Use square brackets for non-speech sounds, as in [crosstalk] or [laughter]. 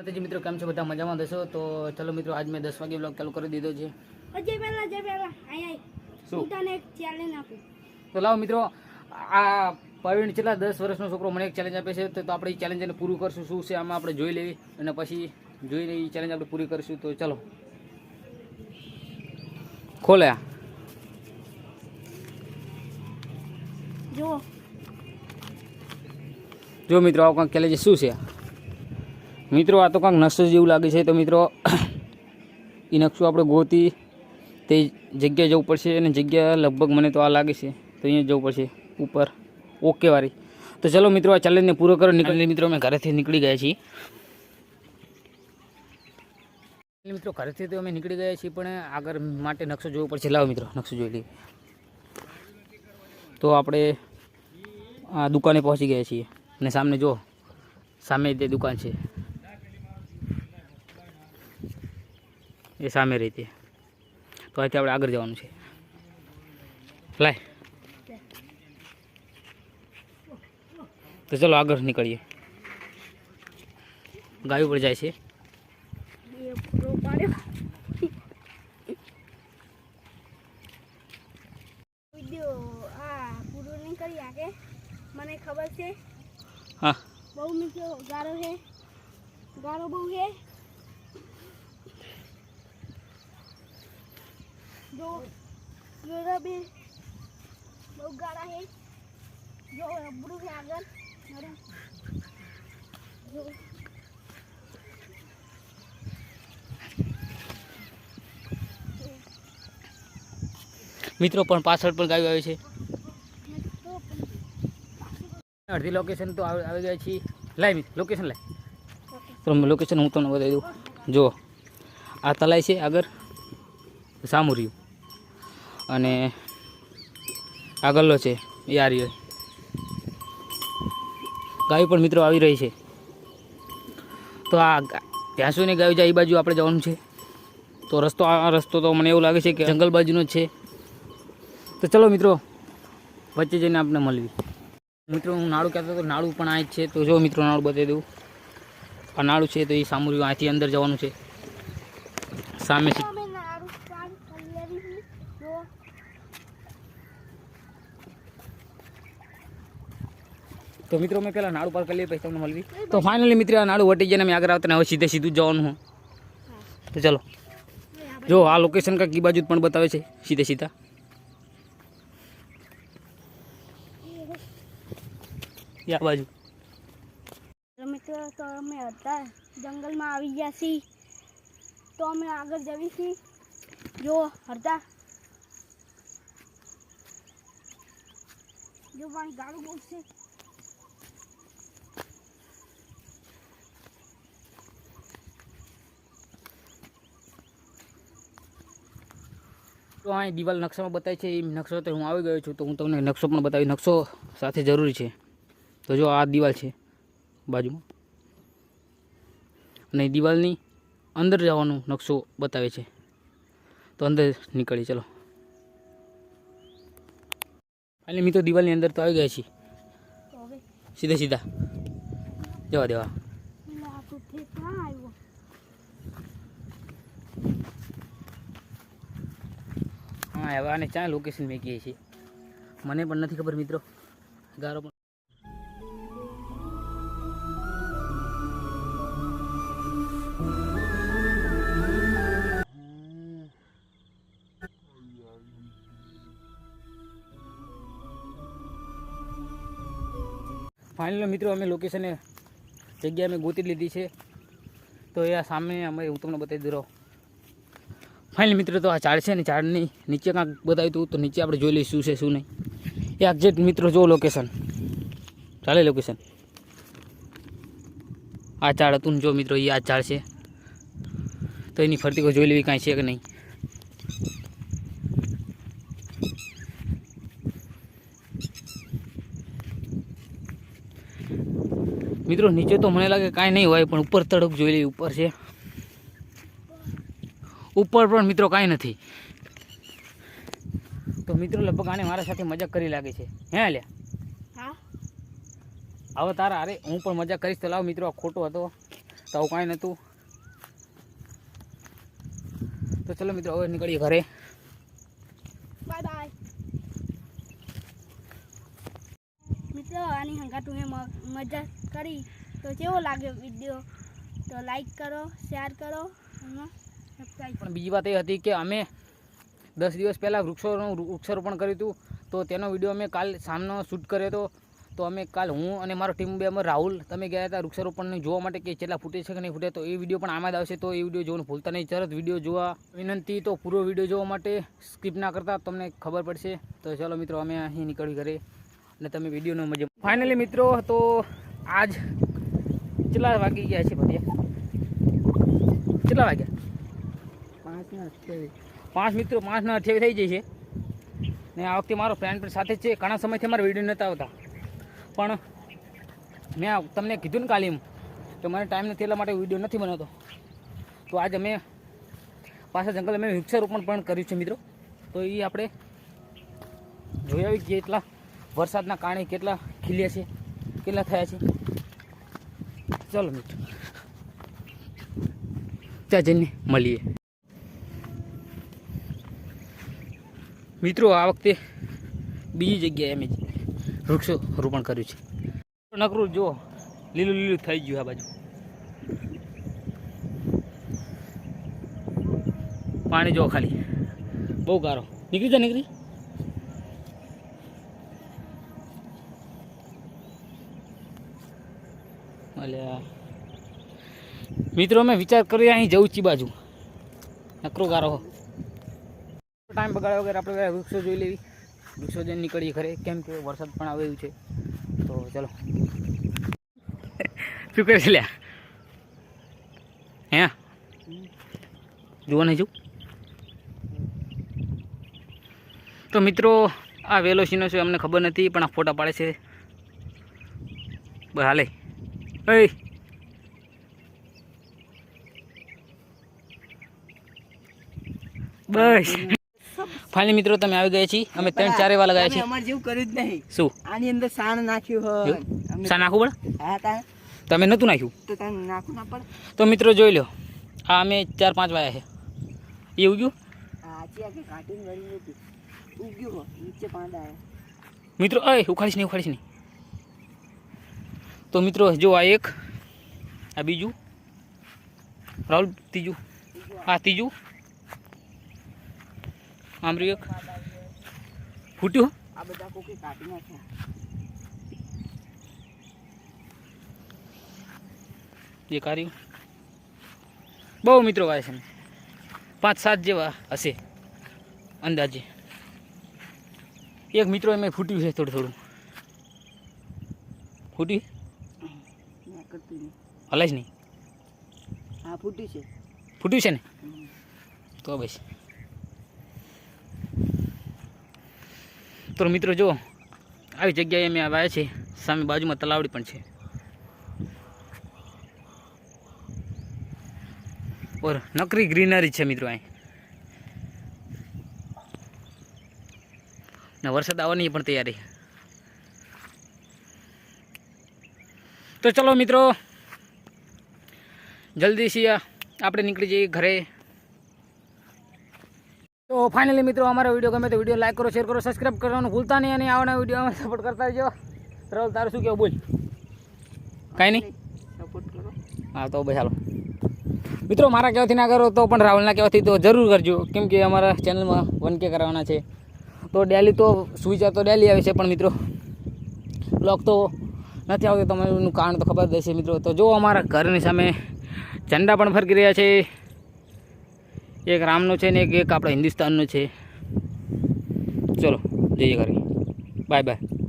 માતાજી મિત્રો કેમ છો? બધા મજામાં દશો? તો ચલો મિત્રો આજ મેં દસ વાગે બ્લોગ ચાલુ કરી દીધો છે. અજય પહેલા અજય પહેલા. આય આય. શું? તને એક ચેલેન્જ આપું. તો લાવો મિત્રો આ પ્રવીણ છેલ્લા દસ વર્ષનો છોકરો મને એક ચેલેન્જ આપે છે તો આપણે એ ચેલેન્જ એને પૂરું કરશું. શું છે? આમાં આપણે જોઈ લેવી અને પછી જોઈને એ ચેલેન્જ આપણે પૂરી કરીશું. તો ચલો. ખોલે જો જો મિત્રો આવું કાંક ચેલેન્જ શું છે? મિત્રો, આ તો કાંક નકશો જેવું લાગે છે. તો મિત્રો [coughs] એ નકશો આપણે ગોતી તે જગ્યાએ જવું પડશે અને જગ્યા લગભગ મને તો આ લાગે છે. તો અહીંયા જવું પડશે, ઉપર. ઓકે વાળી તો ચલો મિત્રો, આ ચેલેન્જને પૂરો કરો. નીકળી મિત્રો, અમે ઘરેથી નીકળી ગયા છીએ. મિત્રો, ઘરેથી તો અમે નીકળી ગયા છીએ, પણ આગળ માટે નકશો જોવો પડશે. લાવો મિત્રો, નકશો જોઈ લઈએ. તો આપણે આ દુકાને પહોંચી ગયા છીએ. અને સામે જો, સામે તે દુકાન છે. એ સામે રીતે તો અહીંથી આપણે આગળ જવાનું છે. લાય. તો ચલો આગળ નીકળીએ. ગાયો પર જાય છે. મને ખબર છે હા. બહુ મીઠો ગારો છે. ગારો બહુ છે. જો જોરા બી. બહુ ગાળા છે જો રબડું છે આગળ. મારું જો. મિત્રો પણ પાછળ પણ ગાયું આવે છે. અડધી લોકેશન તો આવી આવી ગયા છીએ લાય મિત્ર લોકેશન લાય. તો લોકેશન હું તમને બતાવી દઉં. જુઓ આ તલાઈ છે આગળ. સામું રહ્યું. અને આગળનો છે, એ આ રહ્યો ગાયો પણ મિત્રો આવી રહી છે. તો આ સુધી ગાયો જાય એ બાજુ આપણે જવાનું છે. તો રસ્તો, આ રસ્તો તો મને એવું લાગે છે કે જંગલ બાજુનો જ છે. તો ચલો મિત્રો, વચ્ચે જઈને આપણે મળવી મિત્રો, હું નાળું કહેતો હતો નાળું પણ આ જ છે. તો જો મિત્રો નાળું બતાવી દઉં. આ નાળું છે તો એ સામુર્યું અહીંથી અંદર જવાનું છે. સામે છે અમે નારું પાડ કલરી જો તો મિત્રો, મેં પહેલાં નાળું પાર કરી લઈએ, પછી તમને મળવી. તો ફાઇનલી મિત્રો, આ વટી જઈને અમે આગળ આવતા હવે સીધે સીધું જવાનું હું. તો ચાલો. જો, આ લોકેશન કાંઈક કી બાજુ પણ બતાવે છે, સીધે સીધા. આ બાજુ. મિત્રો, તો અમે હતા જંગલમાં આવી ગયા છીએ. તો અમે આગળ જવી છીએ. જો હરતા જો પાણી ગાળું બહુ તો અહીં દિવાલ નકશામાં બતાવે છે એ નકશો તો હું આવી ગયો છું તો હું તમને નકશો પણ બતાવી નકશો સાથે જરૂરી છે. તો જો આ દિવાલ છે બાજુમાં. અને દિવાલની અંદર જવાનો નકશો બતાવે છે. તો અંદર નીકળી ચલો. એટલે મિત્રો દિવાલની અંદર તો આવી ગયા છીએ. સીધા સીધા. જવા દેવા એટલે આ તો ઠેક ક્યાં આવ્યો હા આવ્યા અને ક્યાં લોકેશન મેકીએ છીએ. મને પણ નથી ખબર મિત્રો. ગારો પણ ફાઇનલ મિત્રો, અમે લોકેશને જગ્યા અમે ગોતી લીધી છે. તો એ સામે અમે હું તમને બતાવી દઉં ફાઇનલ મિત્રો તો આ ઝાડ છે ને, ઝાડની નીચે કાંક બતાવ્યું હતું તો નીચે આપણે જોઈ લઈશું શું છે શું નહીં. એ એક્ઝેક્ટ મિત્રો જો લોકેશન ચાલે લોકેશન આ ઝાડ હતું ને જો મિત્રો, એ આ ઝાડ છે. તો એની ફરતી કોઈ જોઈ લેવી કાંઈ છે કે નહીં? મિત્રો, નીચે તો મને લાગે કાંઈ નહીં હોય, પણ ઉપર તડક જોઈ લેવી, ઉપર છે. ઉપર પણ મિત્રો કાંઈ નથી. તો મિત્રો લગભગ આને મારા સાથે મજાક કરી લાગે છે. હે અલ્યા હા. હવે તારા અરે હું પણ મજાક કરીશ. તો લાવ મિત્રો આ ખોટો હતો. તો આવું કાંઈ નહોતું. તો ચલો મિત્રો હવે નીકળીએ ઘરે. બાય બાય મિત્રો આની હંગાટું મેં મજા કરી. તો કેવો લાગ્યો વીડિયો તો લાઈક કરો શેર કરો. અને પણ બીજી વાત એ હતી કે અમે દસ દિવસ પહેલાં વૃક્ષોનું વૃક્ષારોપણ કર્યું હતું. તો તેનો વીડિયો અમે કાલ સામનો શૂટ કર્યો હતો. તો અમે કાલ હું અને મારો ટીમ મેમ્બર રાહુલ, તમે ગયા હતા વૃક્ષારોપણને જોવા માટે કે કેટલા ફૂટે છે કે નહીં ફૂટે તો એ વીડિયો પણ આમાં જ આવશે. તો એ વીડિયો જોવાનું ભૂલતા નહીં. તરત વીડિયો જોવા વિનંતી, તો પૂરો વીડિયો જોવા માટે સ્કીપ ના કરતા. તમને ખબર પડશે. તો ચાલો મિત્રો, અમે અહીં નીકળી ઘરે અને તમે વિડીયોનો મજા ફાઇનલી મિત્રો, તો આજ કેટલા વાગી ગયા છે ભટિયા કેટલા વાગ્યા? પાંચ મિત્રો પાંચના અઠ્યાવીસ થઈ જાય છે ને આ વખતે મારો ફ્રેન્ડ પણ સાથે છે. ઘણા સમયથી મારા વીડિયો નહોતા આવતા. પણ મેં તમને કીધું ને કાલે એમ કે મને ટાઈમ નથી એટલા માટે વીડિયો નથી બનાવતો તો આજે અમે પાછા જંગલ અમે વૃક્ષારોપણ પણ કર્યું છે મિત્રો. તો એ આપણે જોઈ આવી કે એટલા વરસાદના કારણે કેટલા ખીલ્યા છે, કેટલા થયા છે. ચાલો મિત્રો. ત્યાં જઈને મળીએ. મિત્રો, આ વખતે બીજી જગ્યાએ અમે વૃક્ષો રોપણ કર્યું છે. નકરું જો, લીલું લીલું થઈ ગયું આ બાજુ. પાણી જો ખાલી. બહુ ગારો. નીકળી જા, નીકળી. મિત્રો મેં વિચાર કર્યો, અહીં જવું ચી બાજુ. નકરો ગારો ટાઈમ બગાડ્યા વગર આપણે વૃક્ષો જોઈ લેવી. વૃક્ષો જઈને નીકળીએ ખરે કેમ કે વરસાદ પણ આવે છે. તો ચલો. શું કરે છે લ્યા? હે? જુઓ નહીં જુઓ તો મિત્રો, આ વેલો સીનો છે, અમને ખબર નથી, પણ આ ફોટા પાડે છે. બસ હાલે. બસ. ફાઇનલી મિત્રો તમે આવી ગયા છીએ. અમે ત્રણ ચાર વાર લગાવ્યા છે અમારે જેવું કર્યું જ નહીં. શું? આની અંદર સાણ નાખ્યું હોય. સાણ નાખવું પડે? હા તા તમે નહોતું નાખ્યું? તો તમે નાખવું ના પડે. તો મિત્રો જોઈ લો આ અમે ચાર પાંચ વાયા છે. એ ઉગ્યું? મિત્રો અય ઉખાડીશ નહીં ઉખાડીશ નહીં. તો મિત્રો જો આ એક આ બીજું. રાહુલ ત્રીજું. આ ત્રીજું. આમ રહ્યું. એક ફૂટ્યું? આ બધા કોકી કાઢી નાખ્યા એ કાર્યું. બહુ મિત્રો વાય છે પાંચ સાત જેવા હશે. અંદાજે. એક મિત્રો એમાં ફૂટ્યું છે થોડું થોડું. નહીં હલાય જ નહીં. હા ફૂટ્યું છે. ફૂટ્યું છે ને? તો બસ. તો મિત્રો જો આવી જગ્યાએ અમે આવ્યા છે સામે બાજુમાં તલાવડી પણ છે. ઓર નકરી ગ્રીનરી છે મિત્રો અહીં. ને વરસાદ આવવાની પણ તૈયારી. તો ચલો મિત્રો જલ્દીથી સિયા આપણે નીકળી જઈએ ઘરે. તો ફાઇનલી મિત્રો અમારો વીડિયો ગમે તો વીડિયો લાઈક કરો શેર કરો સબસ્ક્રાઈબ કરવાનું ભૂલતા નહીં અને આવના વીડિયો સપોર્ટ કરતા રહેજો. રાહુલ તારું શું કહેવું બોલ. કાંઈ નહીં? સપોર્ટ કરો. હા તો ભાઈ હાલો. મિત્રો મારા કહેવાથી ના કરો તો પણ રાહુલના કહેવાથી તો જરૂર કરજો કેમ કે અમારા ચેનલમાં વન કે કરાવવાના છે. તો ડેલી તો સુવિચાર તો ડેલી આવે છે પણ મિત્રો બ્લોગ તો નથી આવતો તમારું કારણ તો ખબર હશે મિત્રો. તો જો અમારા ઘરની સામે ઝંડા પણ ફરકી રહ્યા છે. એક રામનો છે ને એક આપણા હિન્દુસ્તાનનો છે. ચલો જઈએ ઘરે બાય બાય.